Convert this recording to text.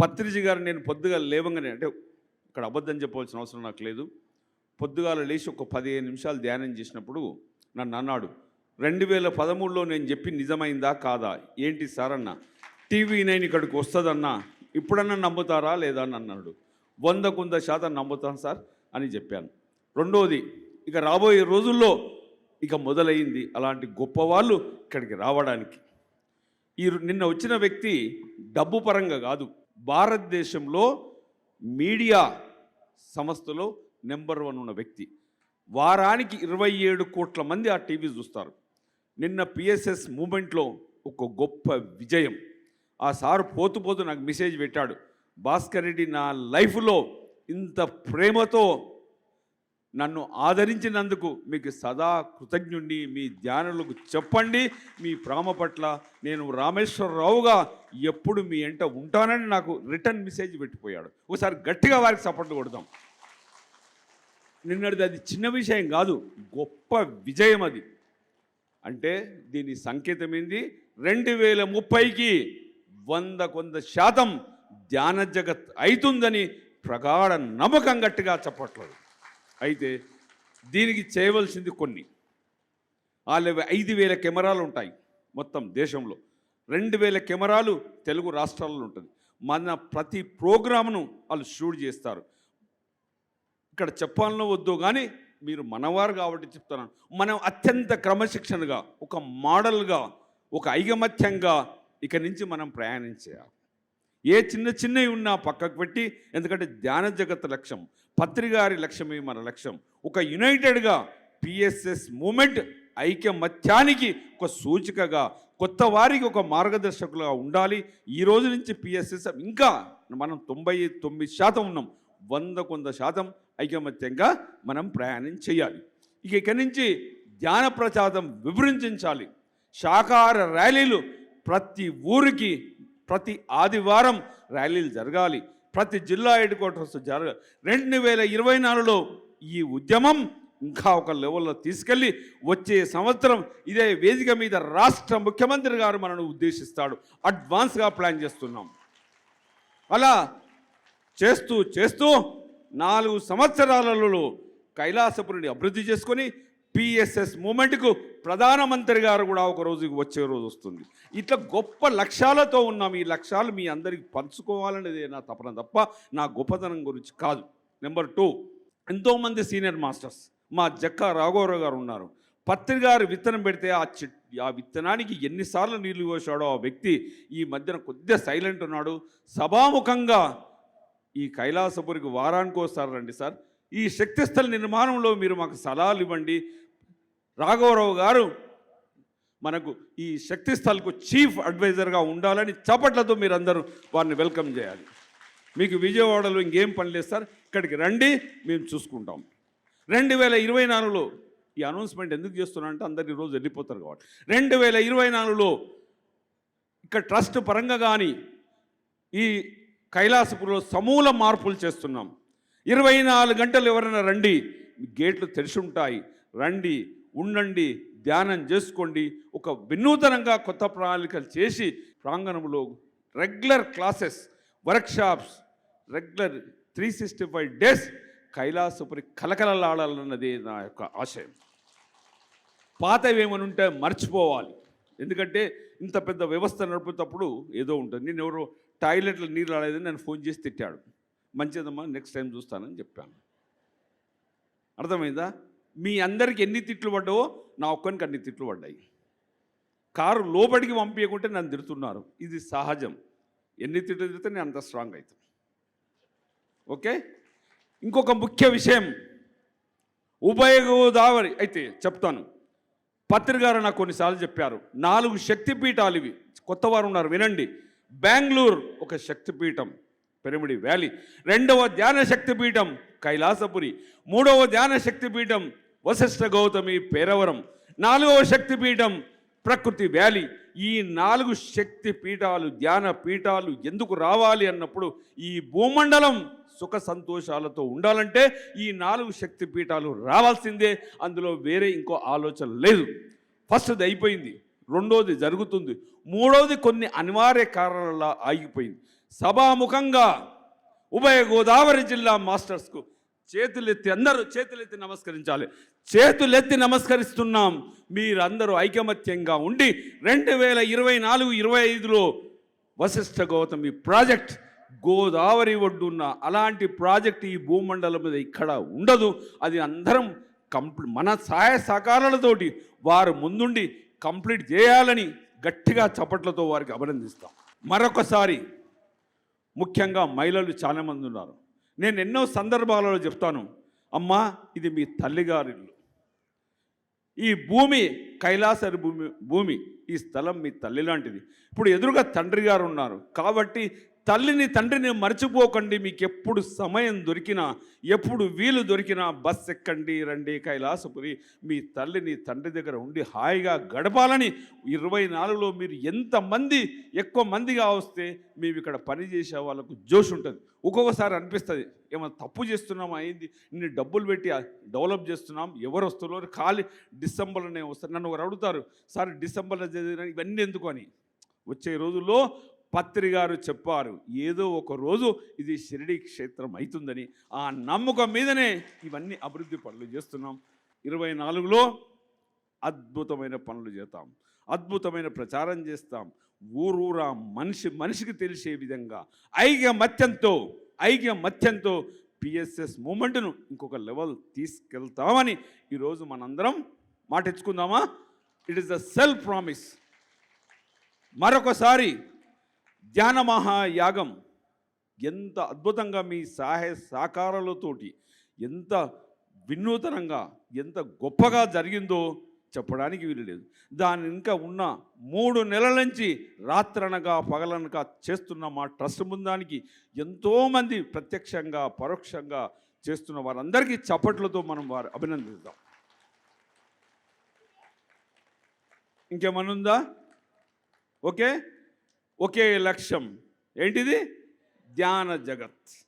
పత్రిజ గారు నేను పొద్దుగా లేవంగానే అంటే ఇక్కడ అబద్ధం చెప్పవలసిన అవసరం నాకు లేదు. పొద్దుగాల లేచి ఒక పదిహేను నిమిషాలు ధ్యానం చేసినప్పుడు నన్ను అన్నాడు రెండు వేల పదమూడులో నేను చెప్పి నిజమైందా కాదా? ఏంటి సార్ అన్న టీవీ నైన్ ఇక్కడికి వస్తుందన్నా? ఇప్పుడన్నా నమ్ముతారా లేదా? అని అన్నాడు. వందకు వంద శాతం నమ్ముతాను సార్ అని చెప్పాను. రెండోది ఇక రాబోయే రోజుల్లో ఇక మొదలైంది అలాంటి గొప్ప వాళ్ళు ఇక్కడికి రావడానికి. ఈ నిన్న వచ్చిన వ్యక్తి డబ్బు పరంగా కాదు. భారతదేశంలో మీడియా సంస్థలో నెంబర్ వన్ ఉన్న వ్యక్తి. వారానికి ఇరవై ఏడు కోట్ల మంది ఆ టీవీ చూస్తారు. నిన్న పిఎస్ఎస్ మూమెంట్లో ఒక గొప్ప విజయం. ఆ సారు పోతు పోతు నాకు మెసేజ్ పెట్టాడు. భాస్కర్ రెడ్డి నా లైఫ్లో ఇంత ప్రేమతో నన్ను ఆదరించినందుకు మీకు సదా కృతజ్ఞుణ్ణి. మీ ధ్యానులకు చెప్పండి. మీ ప్రేమ పట్ల నేను రామేశ్వరరావుగా ఎప్పుడు మీ ఎంట ఉంటానని నాకు రిటర్న్ మెసేజ్ పెట్టిపోయాడు. ఒకసారి గట్టిగా వారికి సపోర్ట్ కొడదాం. నిన్నటిది అది చిన్న విషయం కాదు గొప్ప విజయం అది. అంటే దీని సంకేతం ఏంది? రెండు వేల ముప్పైకి వంద కొంత శాతం ధ్యాన జగత్ అవుతుందని ప్రగాఢ నమ్మకం గట్టిగా చెప్పట్లేదు. అయితే దీనికి చేయవలసింది కొన్ని. వాళ్ళ ఐదు వేల కెమెరాలు ఉంటాయి మొత్తం దేశంలో. రెండు వేల కెమెరాలు తెలుగు రాష్ట్రాల్లో ఉంటుంది. మన ప్రతి ప్రోగ్రామ్ను వాళ్ళు షూట్ చేస్తారు. ఇక్కడ చెప్పాలనో వద్దు కానీ మీరు మనవారు కాబట్టి చెప్తున్నాను. మనం అత్యంత క్రమశిక్షణగా ఒక మోడల్గా ఒక ఐకమత్యంగా ఇక నుంచి మనం ప్రయాణించేయాలి. ఏ చిన్న చిన్నవి ఉన్నా పక్కకు పెట్టి ఎందుకంటే ధ్యాన జగత్ లక్ష్యం పత్రికారి లక్ష్యమే మన లక్ష్యం. ఒక యునైటెడ్గా పిఎస్ఎస్ మూమెంట్ ఐకమత్యానికి ఒక సూచికగా కొత్త వారికి ఒక మార్గదర్శకులుగా ఉండాలి. ఈ రోజు నుంచి పిఎస్ఎస్ ఇంకా మనం తొంభై తొమ్మిది శాతం ఉన్నాం. వంద కొంద శాతం ఐకమత్యంగా మనం ప్రయాణం చేయాలి. ఇక ఇక్కడి నుంచి ధ్యాన ప్రచారం వివరించాలి శాకాహార ర్యాలీలు ప్రతి ఊరికి ప్రతి ఆదివారం ర్యాలీలు జరగాలి. ప్రతి జిల్లా హెడ్ క్వార్టర్స్ జరగాలి రెండు వేల ఇరవై నాలుగులో ఈ ఉద్యమం ఇంకా ఒక లెవెల్లో తీసుకెళ్ళి వచ్చే సంవత్సరం ఇదే వేదిక మీద రాష్ట్ర ముఖ్యమంత్రి గారు మనను ఉద్దేశిస్తాడు. అడ్వాన్స్గా ప్లాన్ చేస్తున్నాం. అలా చేస్తూ చేస్తూ నాలుగు సంవత్సరాలలో కైలాసపురిని అభివృద్ధి చేసుకొని పిఎస్ఎస్ మూమెంట్కు ప్రధానమంత్రి గారు కూడా ఒక రోజుకి వచ్చే రోజు వస్తుంది. ఇట్లా గొప్ప లక్ష్యాలతో ఉన్నాం ఈ లక్ష్యాలు మీ అందరికి పంచుకోవాలనేది నా తపన తప్ప నా గొప్పతనం గురించి కాదు. నెంబర్ టూ ఎంతోమంది సీనియర్ మాస్టర్స్ మా జక్క రాఘవరావు గారు ఉన్నారు. పత్రి గారు విత్తనం పెడితే ఆ చెట్ ఆ విత్తనానికి ఎన్నిసార్లు నీళ్ళు పోసాడో ఆ వ్యక్తి ఈ మధ్యన కొద్దిగా సైలెంట్ ఉన్నాడు. సభాముఖంగా ఈ కైలాసపురికి వారానికి రండి సార్. ఈ శక్తిస్థల నిర్మాణంలో మీరు మాకు సలహాలు ఇవ్వండి. రాఘవరావు గారు మనకు ఈ శక్తిస్థల్కు చీఫ్ అడ్వైజర్గా ఉండాలని చప్పట్లతో మీరందరూ వారిని వెల్కమ్ చేయాలి. మీకు విజయవాడలో ఇంకేం పని లేదు సార్. ఇక్కడికి రండి మేము చూసుకుంటాం. రెండు వేల ఇరవై నాలుగులో ఈ అనౌన్స్మెంట్ ఎందుకు చేస్తున్నా అంటే అందరు ఈరోజు వెళ్ళిపోతారు కాబట్టి. రెండు వేల ఇరవై నాలుగులో ఇక్కడ ట్రస్ట్ పరంగా కానీ ఈ కైలాసపురంలో సమూల మార్పులు చేస్తున్నాం. ఇరవై నాలుగు గంటలు ఎవరైనా రండి గేట్లు తెరిచి ఉంటాయి. రండి ఉండండి ధ్యానం చేసుకోండి ఒక వినూతనంగా కొత్త ప్రణాళికలు చేసి ప్రాంగణంలో regular classes workshops regular three sixty five days Kailasapuri కలకలలాడాలన్నది నా యొక్క ఆశయం. పాతవి ఉంటే మర్చిపోవాలి. ఎందుకంటే ఇంత పెద్ద వ్యవస్థ నడుపుతప్పుడు ఏదో ఉంటుంది. నేను ఎవరో టాయిలెట్లో నీళ్ళు రాలేదని నేను ఫోన్ చేసి తిట్టాడు. మంచిదమ్మా నెక్స్ట్ టైం చూస్తానని చెప్పాను. అర్థమైందా? మీ అందరికి ఎన్ని తిట్లు పడ్డావో నా ఒక్కరికి అన్ని తిట్లు పడ్డాయి. కారు లోపలికి పంపించకుంటే నన్ను తిడుతున్నారు. ఇది సహజం. ఎన్ని తిట్లు తిడితే నేను అంత స్ట్రాంగ్ అవుతాను ఓకే? ఇంకొక ముఖ్య విషయం. ఉభయ గోదావరి అయితే చెప్తాను. పత్రికారు నాకు కొన్నిసార్లు చెప్పారు. నాలుగు శక్తిపీఠాలు ఇవి. కొత్త వారు ఉన్నారు వినండి. బెంగళూరు ఒక శక్తిపీఠం పెరిమిడి వ్యాలీ. రెండవ ధ్యాన శక్తిపీఠం కైలాసపురి. మూడవ ధ్యాన శక్తిపీఠం వశిష్ఠ గౌతమి పేరవరం నాలుగవ శక్తిపీఠం ప్రకృతి వ్యాలీ. ఈ నాలుగు శక్తి పీఠాలు ధ్యాన పీఠాలు ఎందుకు రావాలి అన్నప్పుడు ఈ భూమండలం సుఖ సంతోషాలతో ఉండాలంటే ఈ నాలుగు శక్తి పీఠాలు రావాల్సిందే. అందులో వేరే ఇంకో ఆలోచన లేదు. ఫస్ట్ది అయిపోయింది రెండోది జరుగుతుంది మూడోది కొన్ని అనివార్య కారణాల ఆగిపోయింది. సభాముఖంగా ఉభయ గోదావరి జిల్లా మాస్టర్స్కు చేతులెత్తి అందరూ చేతులెత్తి నమస్కరించాలి. చేతులెత్తి నమస్కరిస్తున్నాం. మీరందరూ ఐకమత్యంగా ఉండి రెండు వేల ఇరవై నాలుగు ఇరవై ఐదులో వశిష్ఠ గౌతమి ప్రాజెక్ట్ గోదావరి ఒడ్డున్న అలాంటి ప్రాజెక్ట్ ఈ భూమండలం మీద ఇక్కడ ఉండదు. అది అందరం కంప్లీ మన సహాయ సహకారాలతోటి వారు ముందుండి కంప్లీట్ చేయాలని గట్టిగా చప్పట్లతో వారికి అభినందిస్తాం. మరొకసారి ముఖ్యంగా మహిళలు చాలామంది ఉన్నారు. నేను ఎన్నో సందర్భాలలో చెప్తాను అమ్మా ఇది మీ తల్లిగారిల్లు. ఈ భూమి కైలాసరి భూమి భూమి ఈ స్థలం మీ తల్లి లాంటిది ఇప్పుడు ఎదురుగా తండ్రి గారు ఉన్నారు కాబట్టి తల్లిని తండ్రిని మర్చిపోకండి మీకు ఎప్పుడు సమయం దొరికినా ఎప్పుడు వీలు దొరికినా బస్ ఎక్కండి రండి కైలాసపురి. మీ తల్లిని తండ్రి దగ్గర ఉండి హాయిగా గడపాలని ఇరవై నాలుగులో మీరు ఎంతమంది ఎక్కువ మందిగా వస్తే మేము ఇక్కడ పని చేసే వాళ్ళకు జోష్ ఉంటుంది. ఒక్కొక్కసారి అనిపిస్తుంది ఏమైనా తప్పు చేస్తున్నామా అయింది నిన్ను డబ్బులు పెట్టి డెవలప్ చేస్తున్నాం ఎవరు వస్తున్నారు? ఖాళీ డిసెంబర్లోనే వస్తారు. నన్ను ఒకరు అడుగుతారు సార్ డిసెంబర్లో చదివిన ఇవన్నీ ఎందుకు అని. వచ్చే రోజుల్లో పత్రి గారు చెప్పారు ఏదో ఒక రోజు ఇది షిరిడి క్షేత్రం అవుతుందని ఆ నమ్మకం మీదనే ఇవన్నీ అభివృద్ధి పనులు చేస్తున్నాం. ఇరవై నాలుగులో అద్భుతమైన పనులు చేస్తాం అద్భుతమైన ప్రచారం చేస్తాం. ఊరూరా మనిషి మనిషికి తెలిసే విధంగా ఐకమత్యంతో మత్యంతో పిఎస్ఎస్ మూమెంట్ను ఇంకొక లెవెల్ తీసుకెళ్తామని ఈరోజు మనందరం మాట ఇచ్చుకుందామా it is the self promise. మరొకసారి ధ్యాన మహాయాగం ఎంత అద్భుతంగా మీ సహాయ సహకారాలతోటి ఎంత వినూతనంగా ఎంత గొప్పగా జరిగిందో చెప్పడానికి వీలు లేదు. దాని ఇంకా ఉన్న మూడు నెలల నుంచి రాత్రనగా పగలనగా చేస్తున్న మా ట్రస్ట్ బృందానికి ఎంతోమంది ప్రత్యక్షంగా పరోక్షంగా చేస్తున్న వారందరికీ చప్పట్లతో మనం వారు అభినందిద్దాం. ఇంకేమనుందా ఓకే? ఒకే లక్ష్యం. ఏంటిది? ధ్యాన జగత్.